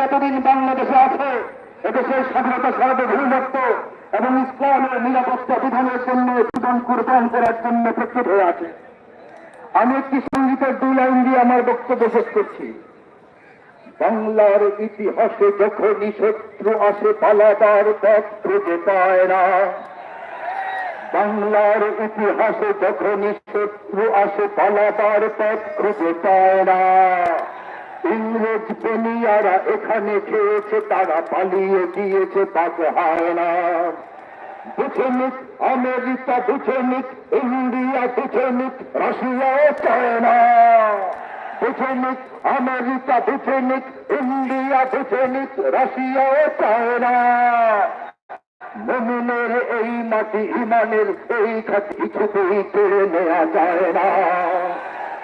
যতদিন বাংলাদেশে আছে এদেশের স্বাধীনতা সার্বভৌমত্ব এবং ইসলামের নিরাপত্তা বিধানের জন্য জীবন কোরবান করার জন্য প্রস্তুত হয়ে আছে। আমি একটি সঙ্গীতের দুই লাইন দিয়ে আমার বক্তব্য শেষ করছি। বাংলার ইতিহাসে যখনই শত্রু আসে, পালাবার পথ খুঁজে পায় না। বাংলার ইতিহাসে যখনই শত্রু আসে, পালাবার পথ খুঁজে পায় না। ইংরেজ বনিয়ারা এখানে খেয়েছে, তারা পালিয়ে গিয়েছে তাকে হয় না। বুঝে নিক, আমেরিকা বুঝে নিক, ইন্ডিয়া বুঝে নিক রাশিয়াও চায় না বুঝে নিক, আমেরিকা বুঝে নিক, ইন্ডিয়া বুঝে নিক রাশিয়াও চায় না মমিনের এই মাটি ইমানের এই খাতি কিছুতেই কেড়ে নেওয়া যায় না।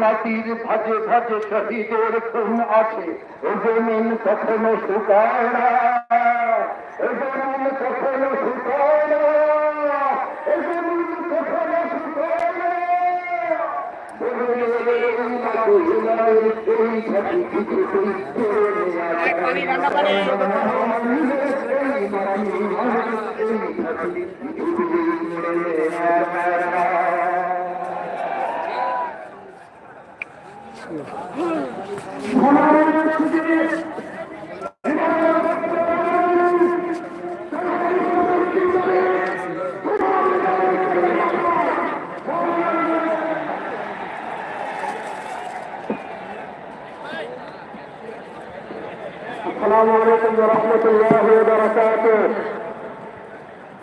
মাটির ভাজে ভাজে শহীদের খুন আছে জমিন কখনো শুকায় না? জমিন কখনো শুকায় না? এ জমিন কখনো শুকায় না? আলাইকুম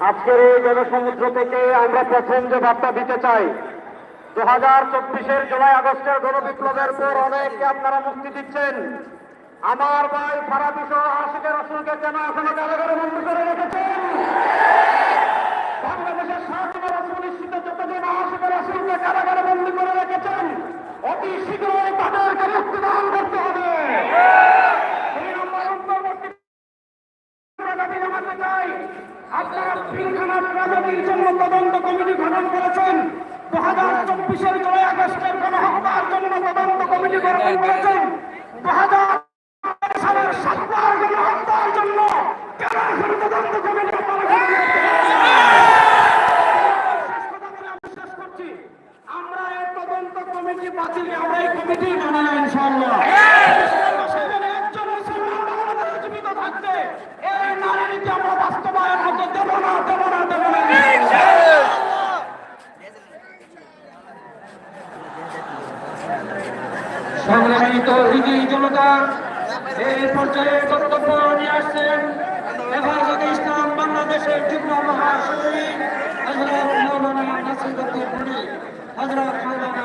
আজকের এই জনসমুদ্র থেকে আমরা প্রথম যে বার্তা দিতে চাই দু হাজার চব্বিশের জুলাই আগস্টের গণবিপ্লবের পর অনেককে আপনারা মুক্তি দিচ্ছেন। আমার ভাই ফারাবি সহ আশিকের রসুলকে কেন এখনও কারাগারে মন্ত্রী করে রেখেছেন বাংলাদেশের স্বাধীনতা সুনিশ্চিত যতদিন আশিকের রসুলকে কারাগারে বন্দী করে রেখেছেন অতি শীঘ্রই তাদেরকে মুক্তিদান করতে হবে দুই নম্বর অন্তর্বর্তী দাবি জানাতে চাই আপনারা পিলখানা ট্রাজেডির জন্য তদন্ত কমিটি গঠন করেছেন দু হাজার চব্বিশের জুলাই আগস্টের গণহত্যার জন্য তদন্ত কমিটি গঠন করেছেন দু হাজার সালের সাতবার গণহত্যার জন্য কেন এখন তদন্ত কমিটি আপনারা গঠন করতে শেষ কথা বলে আমি শেষ করছি। আমরা এই তদন্ত কমিটি বাতিল আমরা এই কমিটি মানি না ইনশাআল্লাহ সেখানে একজন মুসলমান বাংলাদেশে জীবিত থাকতে এই নারী নীতি আমরা বাস্তবায়ন হতে দেব না দেব না দেব না। সংগ্রামিত হৃদয় জনতা এই পর্যায়ে বক্তব্য নিয়ে আসছেন হেফাজত ইসলাম বাংলাদেশের যুগ্ম মহাসচিব হজরত মৌলানা নাসির হজরত মৌলানা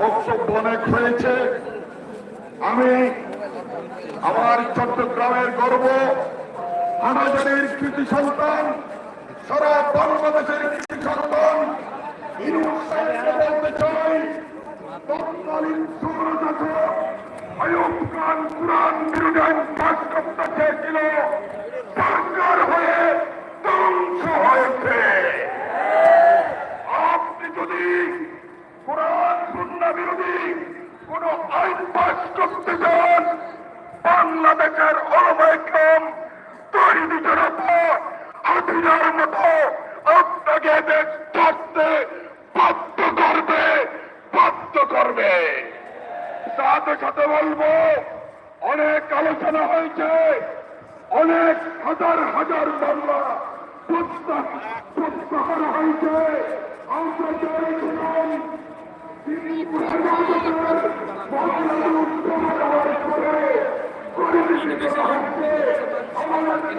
বক্তব্য অনেক হয়েছে আমি আমার চট্টগ্রামের গর্ব হানাজারির কৃতি সন্তান সারা বাংলাদেশের কৃতি সন্তান ইনুস সাহেবকে বলতে চাই তৎকালীন সুরজাত আয়ুব খান কুরআন বিরোধী আইন পাশ করতে চেয়েছিল সরকার হয়ে ধ্বংস হয়েছে আপনি যদি কোরআন সুন্না বিরোধী কোন আইন পাশ করতে চান বাংলাদেশের অলমাইক্রম তৈরি জনতা আধিরার মতো দেশ ছাড়তে বাধ্য করবে বাধ্য করবে। সাথে সাথে বলব, অনেক আলোচনা হয়েছে, অনেক হাজার হাজার মামলা প্রত্যাহ- প্রত্যাহার হয়েছে। আমরা চেয়েছিলাম তিনি প্রধানমন্ত্রীর মামলা উত্তর দেওয়ার পরে পরিবেশিত করা হচ্ছে আমাদের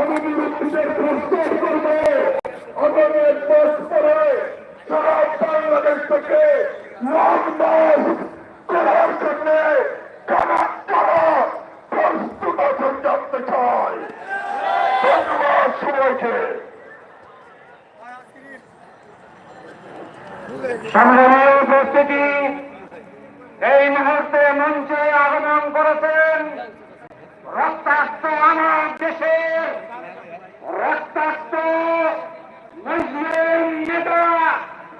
আমি বিরোধীদের প্রস্তাব করব আমাদের বস করে সারা বাংলাদেশ থেকে লং মাস করার জন্য কারা কারা প্রস্তুত আছেন জানতে চাই ধন্যবাদ সবাইকে সংগ্রামের উপস্থিতি এই মুহূর্তে মঞ্চে আগমন করেছেন রক্তাক্ত আমার দেশের রক্তাক্ত মুসলিম নেতা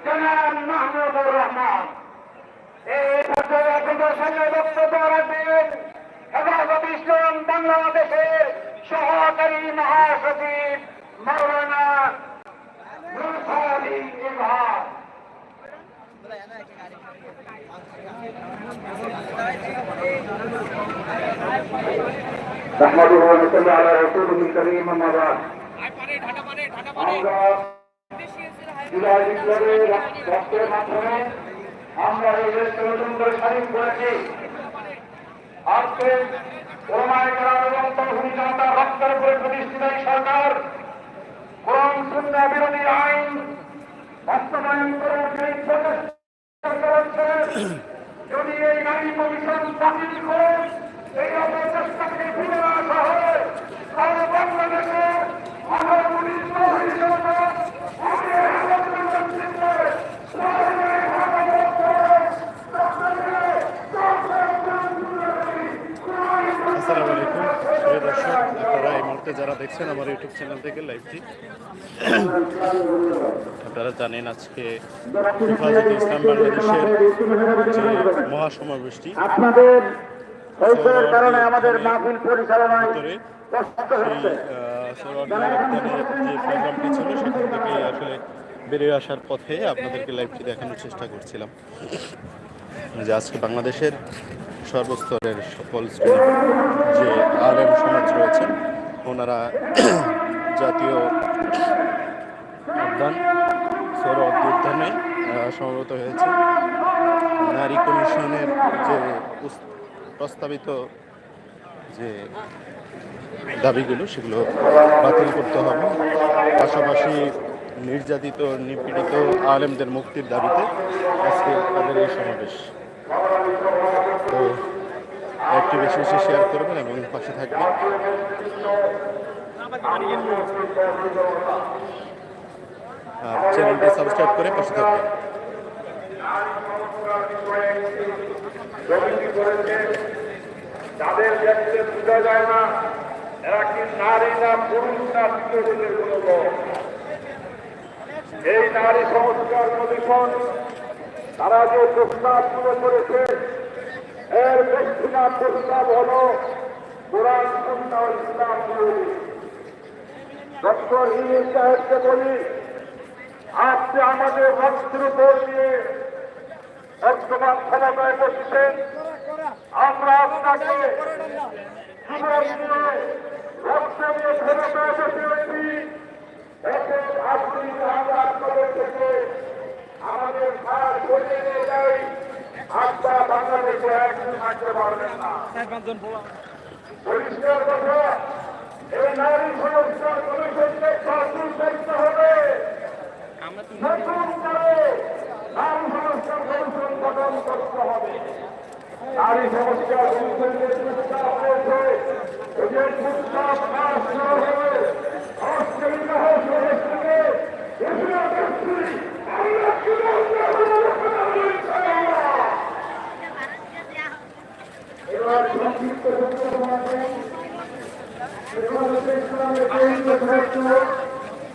জনাব মাহমুদুর রহমান। এই পর্যায়ে আপনাদের বক্তব্য রাখবেন হেফাজত ইসলাম বাংলাদেশের সহকারী মহাসচিব মৌলানা نحمده ونصلي على رسوله الكريم اما بعد আমরা জুলাই বিপ্লবের রক্তের মাধ্যমে আমরা এই দেশকে নতুন করে স্বাধীন করেছি আজকে ওলামায়ে কেরাম এবং তৌহিদি জনতা রক্তের উপরে প্রতিষ্ঠিত এই সরকার কোরআন সুন্নাহ বিরোধী আইন আপনারা জানেন আজকে হেফাজত ইসলাম বাংলাদেশের যে মহাসমাবেশটি আপনাদের হইচয়ের কারণে আমাদের ভিতরে যে প্রোগ্রামটি ছিল সেখান থেকে আসলে বেরিয়ে আসার পথে আপনাদেরকে লাইভটি দেখানোর চেষ্টা করছিলাম। যে আজকে বাংলাদেশের সর্বস্তরের সকল যে আর এম সমাজ রয়েছে ওনারা জাতীয় উদ্যান উদ্যানে সমবেত হয়েছে। নারী কমিশনের যে প্রস্তাবিত যে দাবিগুলো, সেগুলো বাতিল করতে হবে। পাশাপাশি নির্যাতিত, নিপীড়িত আলেমদের মুক্তির দাবিতে আজকে তাদের এই সমাবেশ। তো একটু বেশি বেশি শেয়ার করবেন এবং পাশে থাকবেন। চ্যানেলটি সাবস্ক্রাইব করে পাশে থাকবেন। তাদের দেখতে বোঝা যায় না, এরা কি নারী না পুরুষ না তৃতীয় কোনো এই নারী সংস্কার কমিশন, তারা যে প্রস্তাব তুলে করেছে এর দক্ষিণা প্রস্তাব হল কোরআন সুন্না ইসলাম বিরোধী। ডক্টর ইলিশ সাহেবকে বলি আপনি আমাদের রক্তের উপর দিয়ে বর্তমান ক্ষমতায় বসেছেন আমরা আপনাকে আমাদের পারবেন না। পরিষ্কার কথা, এই নারী সংস্কার কমিশনকে করতে হবে। নারী সংস্কার কমিশন গঠন করতে হবে। নারী সংস্কার কমিশনের প্রস্তাব হয়েছে। এই যে প্রস্তাব পাশ না হলে অস্ট্রেলিয়া এবার সংক্ষিপ্ত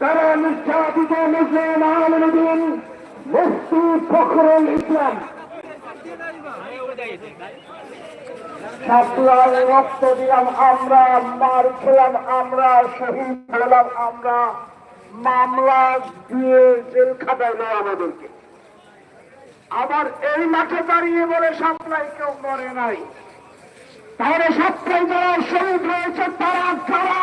তারা নির্যাতিত মুসলিম আলমদিন মুফতি ফখরুল ইসলাম। রক্ত দিলাম আমরা, মার খেলাম আমরা, শহীদ হলাম আমরা। মামলা দিয়ে জেল খাটাইলো আমাদেরকে। আবার এই মাঠে দাঁড়িয়ে বলে সাপ্লাই কেউ মরে নাই। তাহলে সাপ্লাই যারা শহীদ হয়েছে তারা, কারা?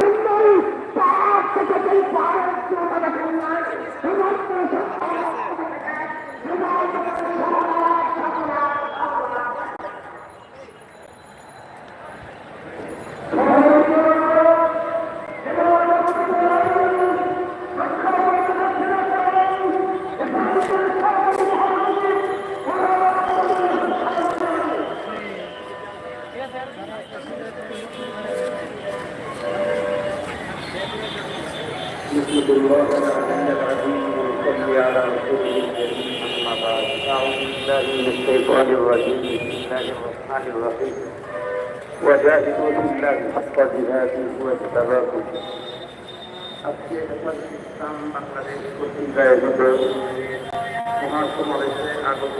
Thank you. بالله من الشيطان الرجيم بسم الله الرحمن الرحيم وجاهدوا في الله حق جهاده واجتباكم আজকে হেফাজত ইসলাম বাংলাদেশ কর্তৃক আয়োজিত মহাসমাবেশে আগত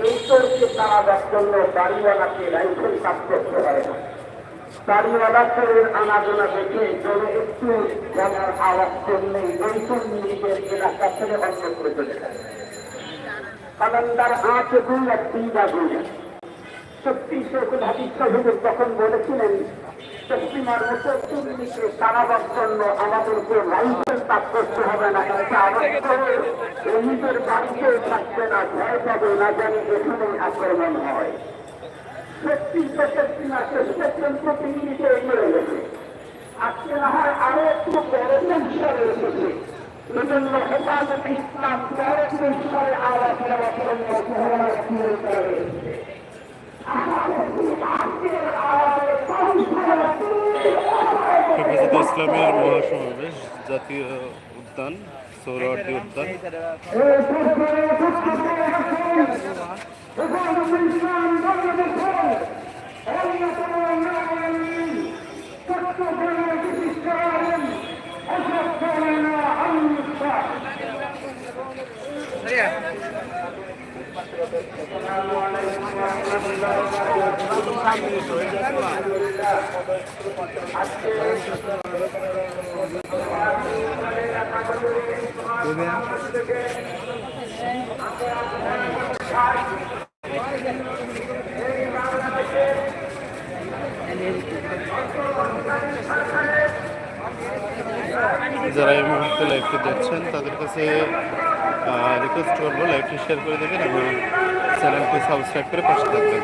এই তোরকে তাড়াবার জন্য বাড়িওয়ালাকে কাজ করতে হয় না বাড়িওয়ালা চোরের আনাগোনা দেখে একটু গলার আওয়াজ করলেই তোর থেকে অন্যত্র চলে যায় কালান্দার আঁচ দুই আর তিনটা দুই সত্যি শেখুল তখন বলেছিলেন পশ্চিমার মতো চুল্লিকে তাড়াবার জন্য আমাদেরকে রাইফেল কাজ করতে হবে না। আওয়াজ করে নিজের বাড়িতেও থাকবে না, ভয় পাবে না জানি এখানে আক্রমণ হয়। সত্যি সত্যি না জন্য সহায়তা শুরু করে হেফাজত ইসলামের মহাসমাবেশ জাতীয় উদ্যান সৌরাহাটি উদ্যান Yeah. যারা এই মুহূর্তে লাইভটি দেখছেন তাদের কাছে রিকোয়েস্ট করব লাইভটি শেয়ার করে দেবেন এবং চ্যানেলটি সাবস্ক্রাইব করে পাশে থাকবেন